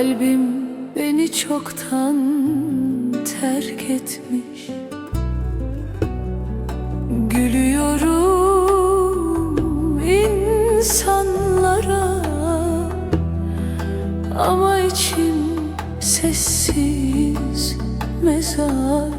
Kalbim beni çoktan terk etmiş. Gülüyorum insanlara Ama içim sessiz mezar.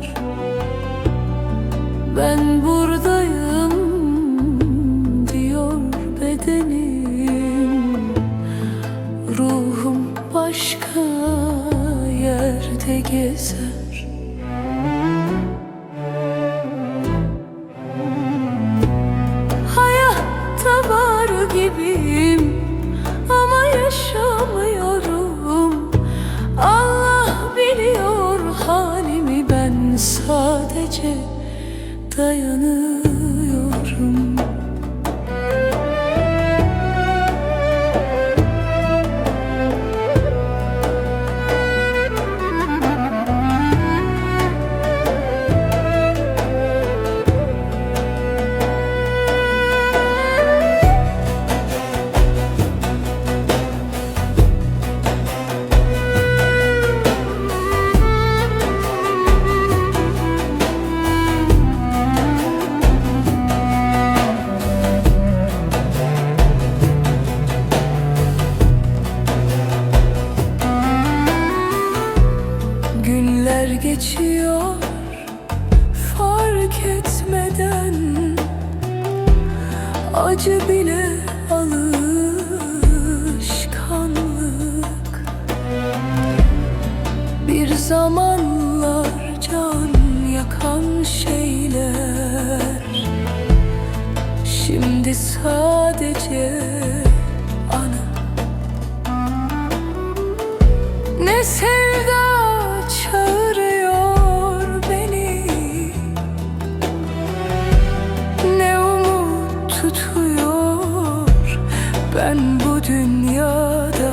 Ben bu dünyada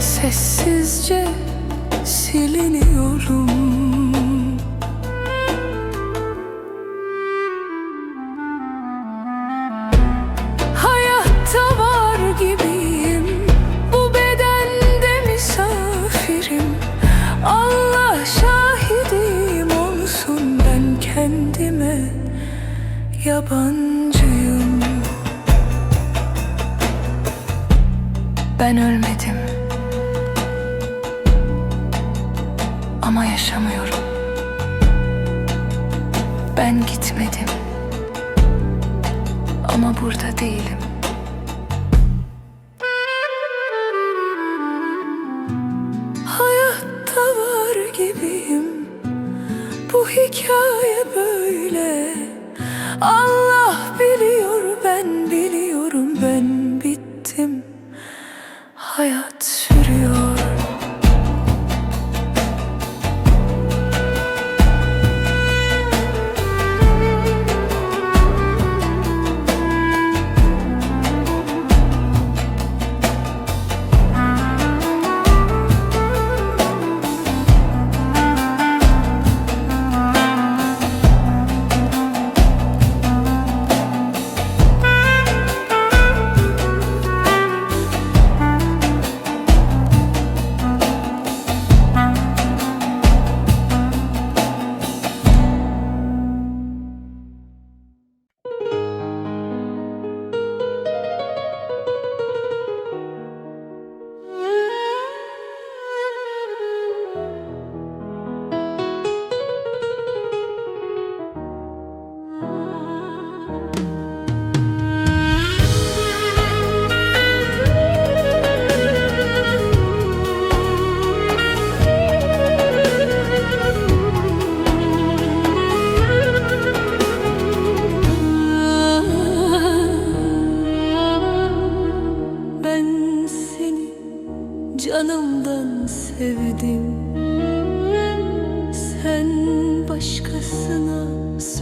sessizce siliniyorum. hikaye böyle.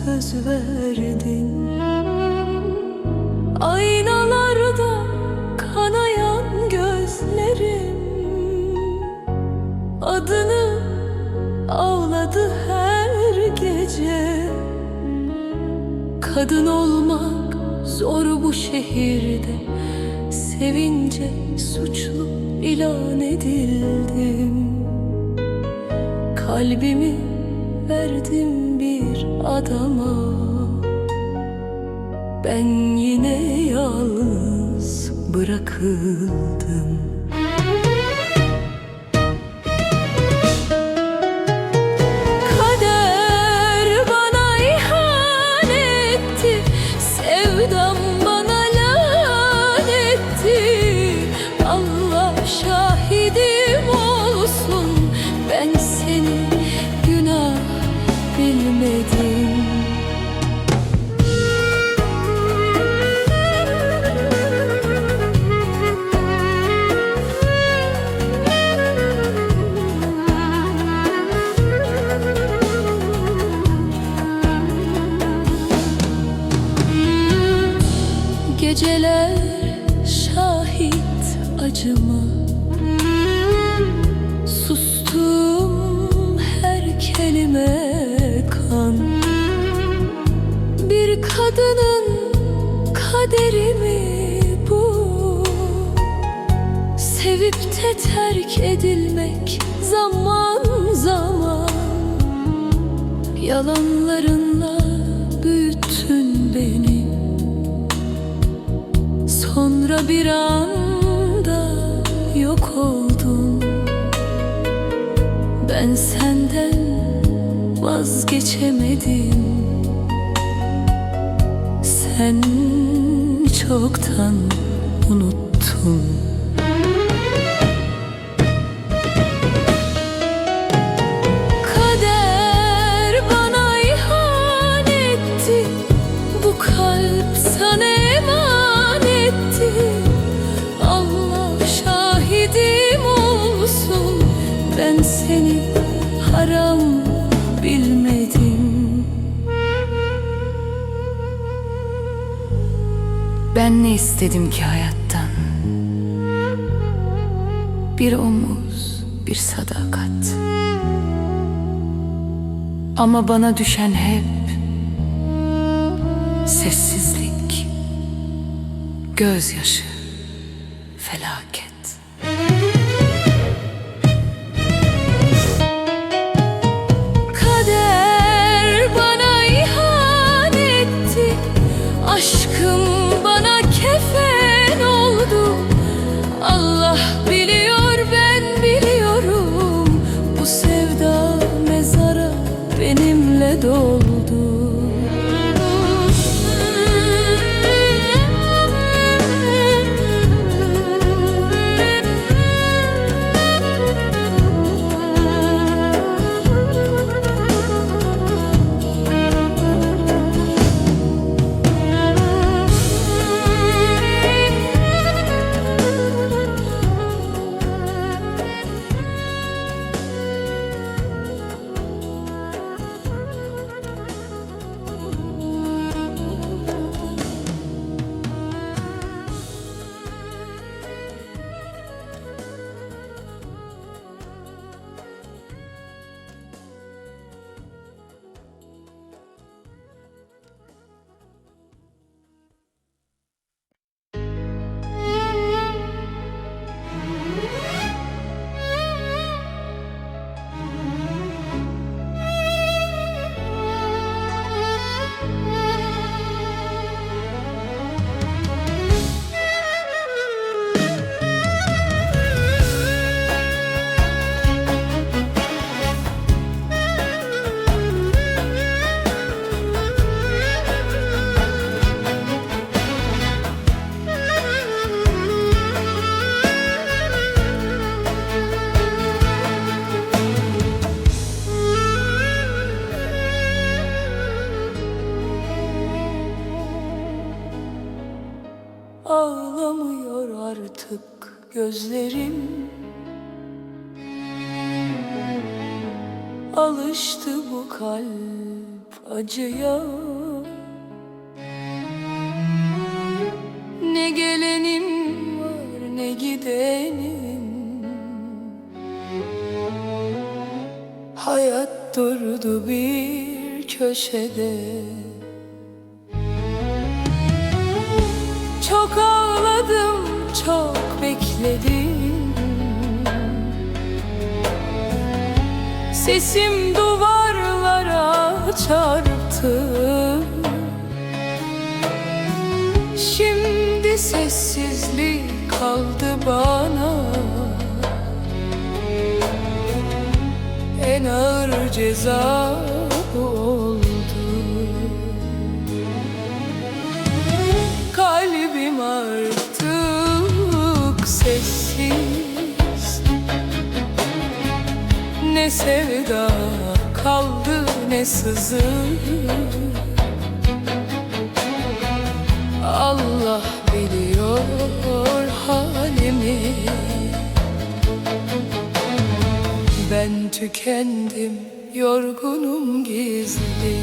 söz verdin. Aynalarda kanayan gözlerim. Adını ağladı her gece. Kadın olmak zor bu şehirde. Sevince suçlu ilan edildim. Kalbimi verdim adama. Ben yine yalnız bırakıldım Bir kadının kaderi mi bu? Sevip de terk edilmek zaman zaman. Yalanlarınla büyüttün beni. Sonra bir anda yok oldun. Ben senden vazgeçemedim Sen çoktan unuttun istedim ki hayattan. Bir omuz, bir sadakat. Ama bana düşen hep Sessizlik Gözyaşı gözlerim Alıştı bu kalp acıya. Gelenim var ne gidenim. Hayat durdu bir köşede. Çok ağladım, çok bekledim Sesim duvarlara çarptı. Şimdi sessizlik kaldı bana. En ağır ceza oldu. Kalbim artık sessiz. Ne sevda kaldı ne sızı. Allah biliyor halimi. Ben tükendim yorgunum gizli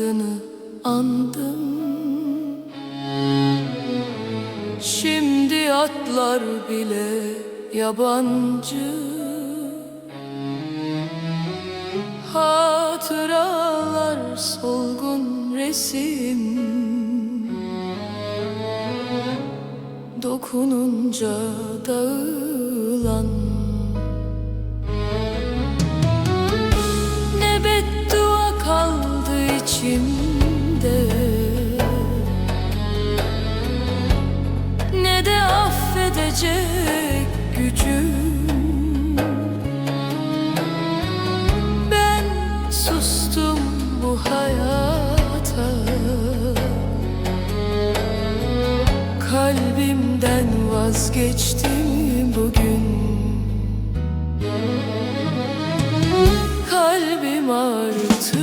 adını andım. Şimdi atlar bile yabancı. Hatıralar solgun resim. Dokununca dağılan vazgeçtim bugün. Kalbim artık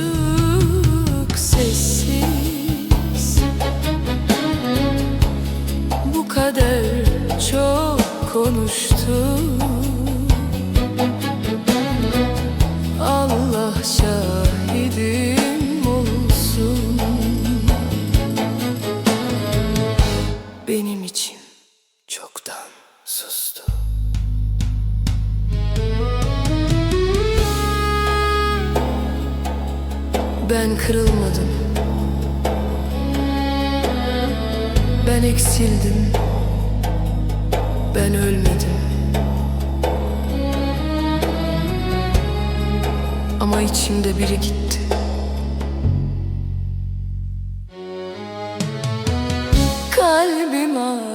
sessiz. Bu kadar çok konuştum Kalbim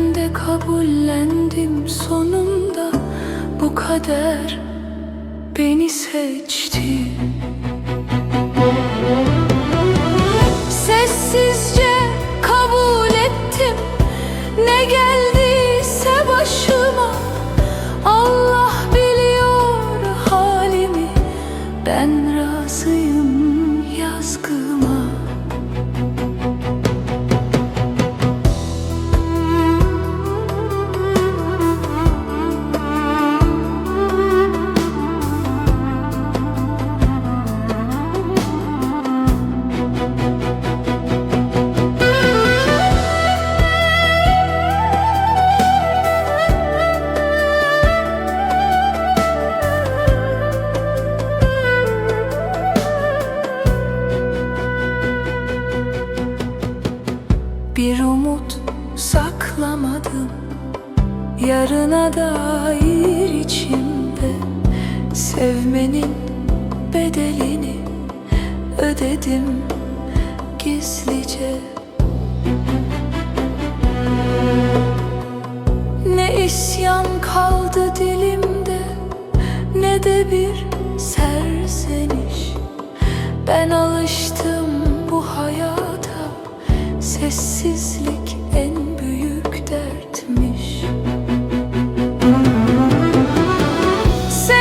Ben de kabullendim sonunda Bu kader beni seçti.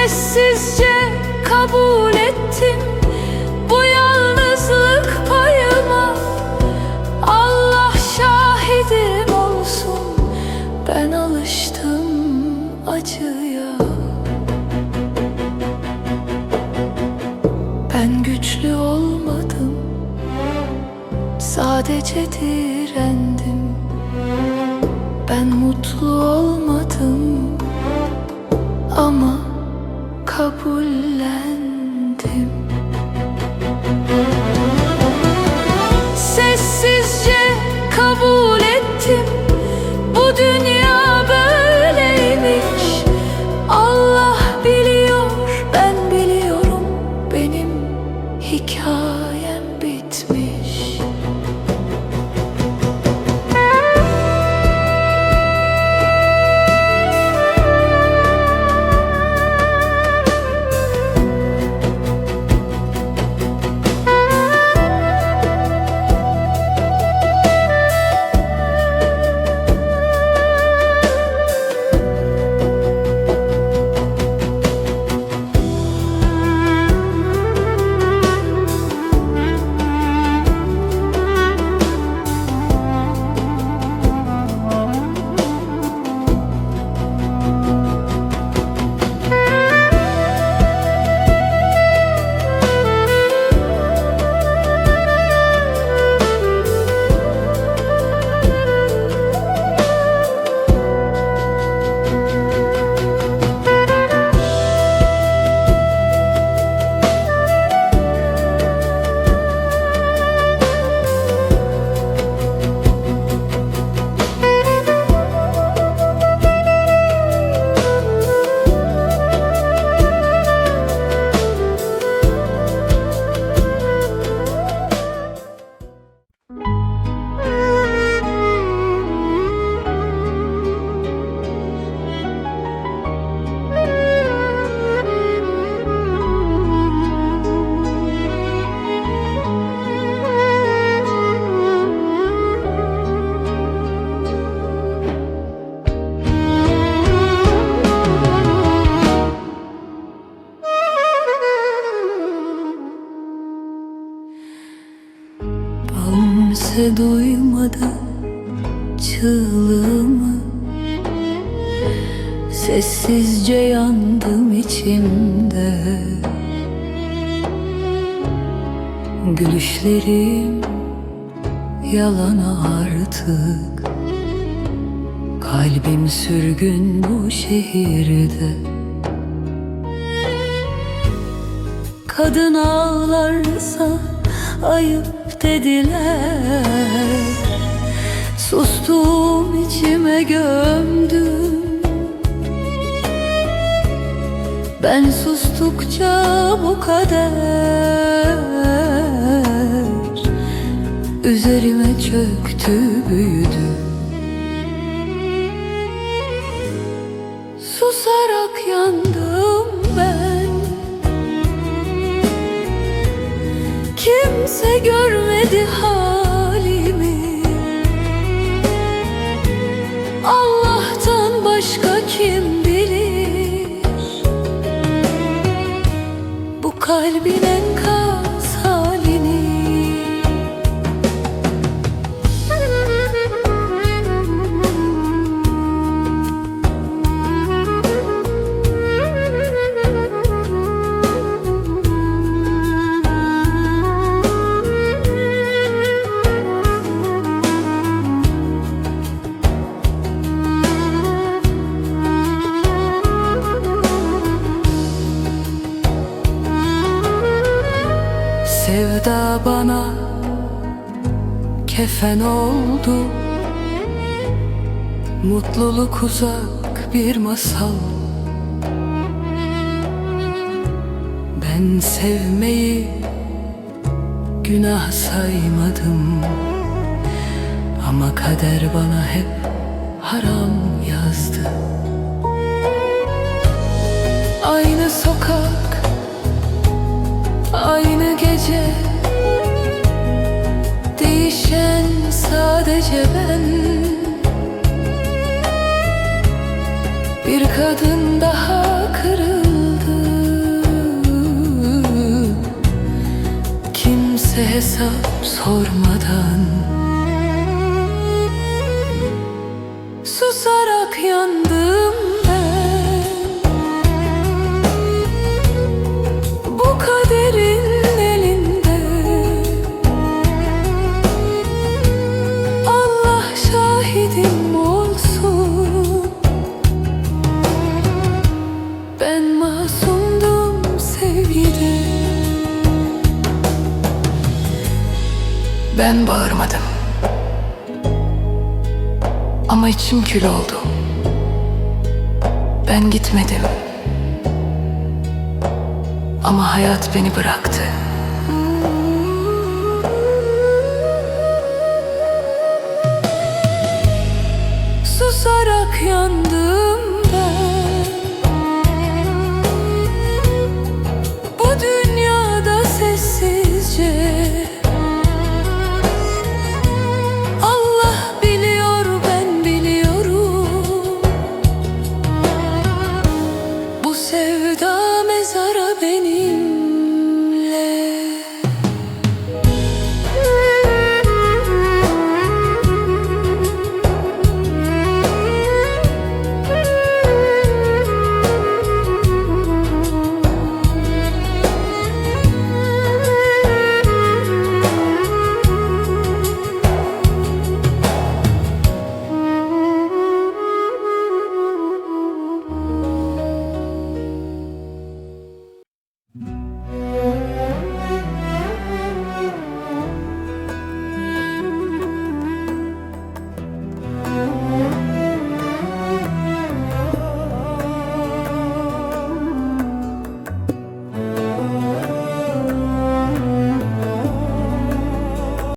sessizce kabul ettim. Bu yalnızlık payıma Allah şahidim olsun. Ben alıştım acıya. Ben güçlü olmadım. Sadece direndim. Ben mutlu olmadım. Düşlerim yalana artık. Kalbim sürgün bu şehirde. Kadın ağlarsa ayıp dediler. Sustum içime gömdüm. Ben sustukça bu kader Üzerime çöktü büyüdü. Susarak yandım ben. Kimse görmedi halimi. Allah'tan başka kim bilir? Bu kalbin Mutluluk uzak bir masal. Ben sevmeyi günah saymadım. Ama kader bana hep haram yazdı kadın daha kırıldı. Kimse hesap sormadan. Susarak yandım Ben bağırmadım. Ama içim kül oldu. Ben gitmedim. Ama hayat beni bıraktı. Susarak yandım ben Bu dünyada sessizce